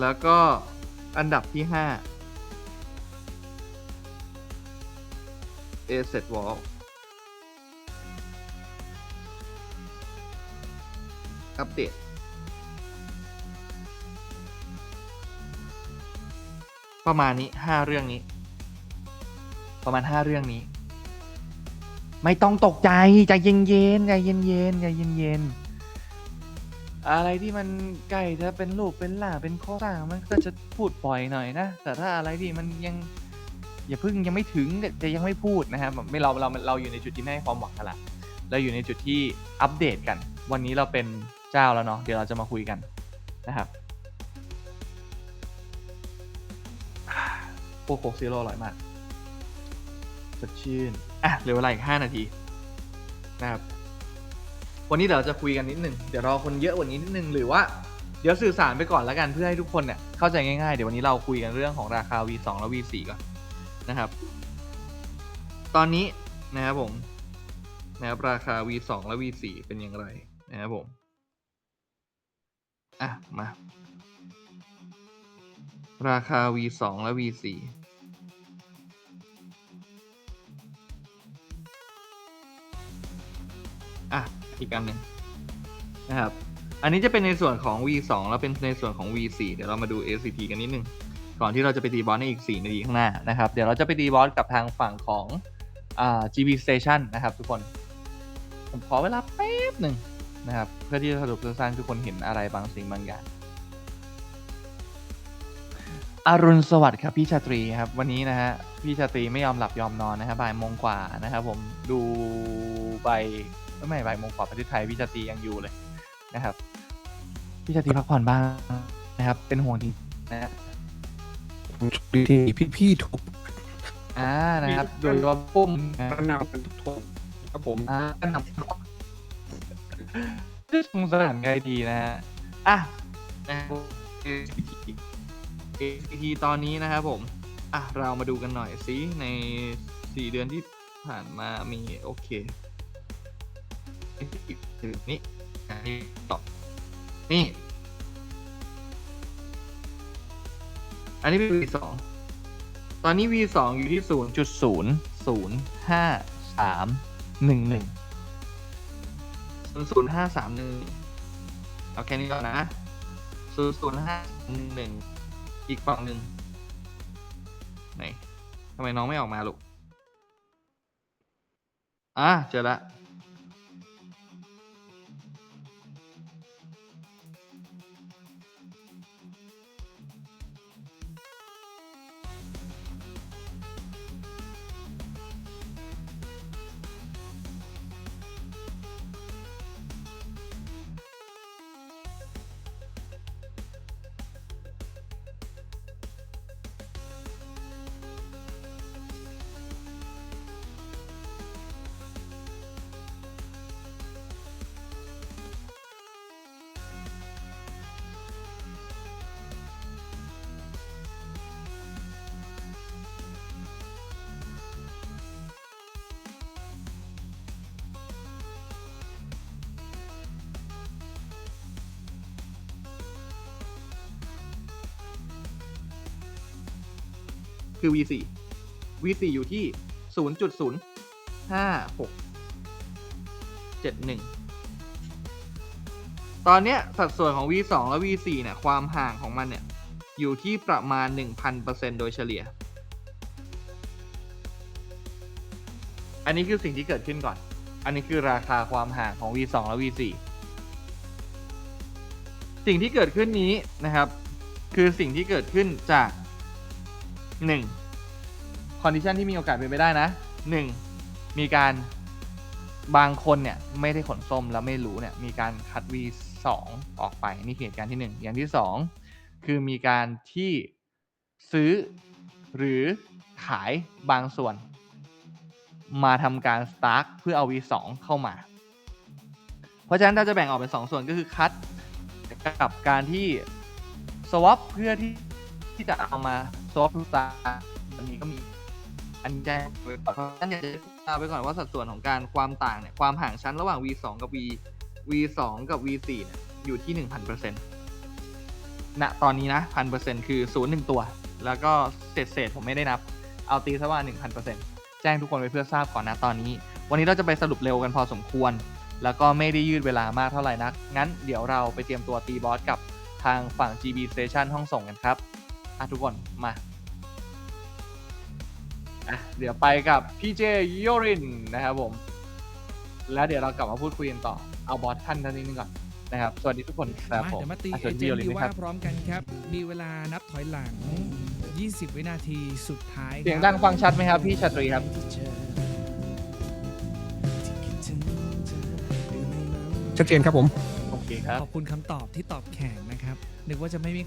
แล้วก็อันดับที่ห้า a s e t Wall อัปเดต ประมาณนี้ห้าเรื่องนี้ ประมาณห้าเรื่องนี้ ไม่ต้องตกใจ ใจเย็นๆ ใจเย็นๆ ใจเย็นๆ อะไรที่มันใกล้จะเป็นรูปเป็นหล่างเป็นโครงสร้างมันก็จะพูดปล่อยหน่อยนะ แต่ถ้าอะไรที่มันยังอย่าเพิ่งยังไม่ถึงจะยังไม่พูดนะครับแบบไม่เราเราเราอยู่ในจุดที่ไม่ให้ความหวังกันละเราอยู่ในจุดที่อัปเดตกัน วันนี้เราเป็นเจ้าแล้วเนาะเดี๋ยวเราจะมาคุยกันนะครับโคโคซีโร่อร่อยมากสดชื่นอะเหลือเวลาอีก5นาทีนะครับ วันนี้เดี๋ยวเราจะคุยกันนิดนึงเดี๋ยวรอคนเยอะกว่านี้นิดนึงหรือว่าเดี๋ยวสื่อสารไปก่อนแล้วกันเพื่อให้ทุกคนเนี่ยเข้าใจง่ายๆ เดี๋ยววันนี้เราคุยกันเรื่องของราคา V2 และ V4 ก่อนนะครับ ตอนนี้นะครับผมนะครับราคา V2 และ V4 เป็นอย่างไรนะครับผมอะมา ราคา V2 และ V4 อะ อีกอันหนึ่งนะครับ อันนี้จะเป็นในส่วนของ V2 แล้วเป็นในส่วนของ V4 เดี๋ยวเรามาดู ACP กันนิดนึง ก่อนที่เราจะไปตีบอสในอีก 4 นาทีข้างหน้านะครับ เดี๋ยวเราจะไปตีบอสกับทางฝั่งของอ่า GB Station นะครับทุกคน ผมขอเวลาแป๊บหนึ่งนะครับ เพื่อที่จะสรุปสั้นๆทุกคนเห็นอะไรบางสิ่งบางอย่างอรุณสวัสดิ์ครับพี่ชาตรีครับวันนี้นะฮะพี่ชาตรีไม่ยอมหลับยอมนอนนะครับบ่ายโมงกว่านะครับผมดูใบไม่ ไม่บ่ายโมงกว่าประเทศไทยพี่ชาตรียังอยู่เลยนะครับพี่ชาตรีพักผ่อนบ้างนะครับ เป็นห่วงจริงนะฮะดีที่พี่ๆทุกอ่านะครับ โดยเฉพาะปุ้มนะกระนำเป็นทุกคนครับผม อ่าก็นำชงสถานไงดีนะฮะอะนะครับ ACT ACT ตอนนี้นะครับผม อะ เรามาดูกันหน่อยสิใน 4 เดือนที่ผ่านมามีโอเค ถึงนี่อันนี้ต่อนี่ อันนี้เป็น V2 ตอนนี้ V2 อยู่ที่0.00531 0 0 5 3 1เอาแค่นี้ก่อนนะ0 0 5 1 1อีกฝั่งหนึ่งไหนทำไมน้องไม่ออกมาลูกอะเจอละ คือ V4 V4 อยู่ที่ 0.05671 ตอนเนี้ยสัดส่วนของ V2 และ V4 เนี่ยความห่างของมันเนี่ยอยู่ที่ประมาณ 1,000%โดยเฉลี่ย อันนี้คือสิ่งที่เกิดขึ้นก่อน อันนี้คือราคาความห่างของ V2 และ V4 สิ่งที่เกิดขึ้นนี้นะครับ คือสิ่งที่เกิดขึ้นจาก หนึ่งคอนดิชันที่มีโอกาสเป็นไปได้นะหนึ่งมีการบางคนเนี่ยไม่ได้ขนส้มแล้วไม่รู้เนี่ยมีการคัด V2 ออกไปนี่คือเหตุการณ์ที่หนึ่งอย่างที่สองคือมีการที่ซื้อหรือขายบางส่วน มาทำการสตาร์ทเพื่อเอา V2 เข้ามา เพราะฉะนั้นเราจะแบ่งออกเป็น 2 ส่วนก็คือคัดกับการที่ swap เพื่อที่ที่จะเอามา swap ทุกตาอันนี้ก็มี อันนี้แจ้งไว้ก่อนเพราะฉะนั้นอยากจะทราบไว้ก่อนว่าสัดส่วนของการความต่างเนี่ยความห่างชั้นระหว่าง V2 กับ V V2 กับ V4 เนี่ยอยู่ที่ 1,000%ณตอนนี้นะพันเปอร์เซ็นต์คือศูนย์หนึ่งตัว แล้วก็เศษเศษผมไม่ได้นับ เอาตีซะว่าหนึ่งพันเปอร์เซ็นต์แจ้งทุกคนไปเพื่อทราบก่อนนะตอนนี้ วันนี้เราจะไปสรุปเร็วกันพอสมควร แล้วก็ไม่ได้ยืดเวลามากเท่าไหร่นัก งั้นเดี๋ยวเราไปเตรียมตัวตีบอสกับทางฝั่ง GB Station ห้องส่งกันครับอะทุกคนมา อะเดี๋ยวไปกับพี่เจโยรินนะครับผม แล้วเดี๋ยวเรากลับมาพูดคุยกันต่อ เอาบอสท่านท่านนี้นึงก่อนนะครับ สวัสดีทุกคนครับมาผมเดี๋ยวมาตีอะเอสวัสเจดีนโยริต์นดีนะคว่ารับ พร้อมกันครับ มีเวลานับถอยหลัง 20 วินาทีสุดท้ายเสียงครับดังฟังชัดไหมครับพี่ชาตรีครับ ชัดเจนครับผม โอเคครับ ขอบคุณคำตอบที่ตอบแข่งนะครับ นึกว่าจะไม่มี